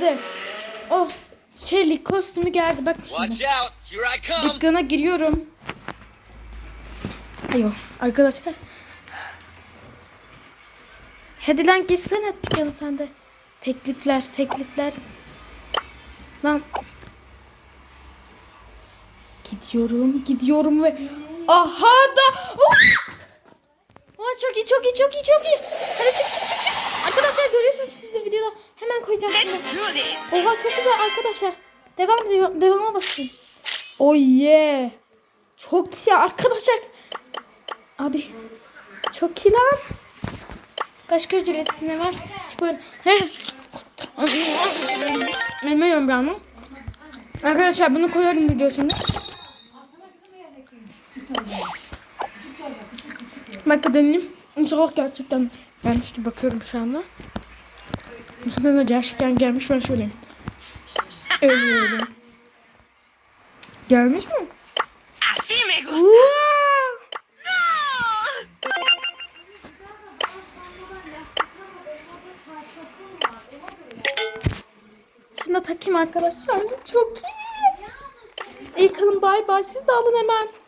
geldi. Oh Shelly kostümü geldi. Bak şimdi. Dükkana giriyorum. Ayo arkadaşlar. Hadi lan girsene dükkana sen de. Teklifler teklifler. Lan. Gidiyorum gidiyorum ve aha da Aa, çok iyi çok iyi çok iyi çok iyi. Hadi çık çık çık çık. Arkadaşlar görüyorsunuz siz de koyacağım şimdi. Oha çok güzel arkadaşlar. Devam ediyor. Devama basın. Oh yeah. Çok iyi arkadaşlar. Abi. Çok iyi lan. Başka ücretli ne var? Yiyorum ben bunu. Arkadaşlar bunu koyarım videosuna. Bak deneyim. İnşallah gerçekten gelmişti bakıyorum şu anda. Bu de gerçekten gelmiş ben söyleyeyim. Özledim. Gelmiş mi? Así me gusta. Şunu da takayım arkadaşlar. Çok iyi. İyi kalın bay bay. Siz de alın hemen.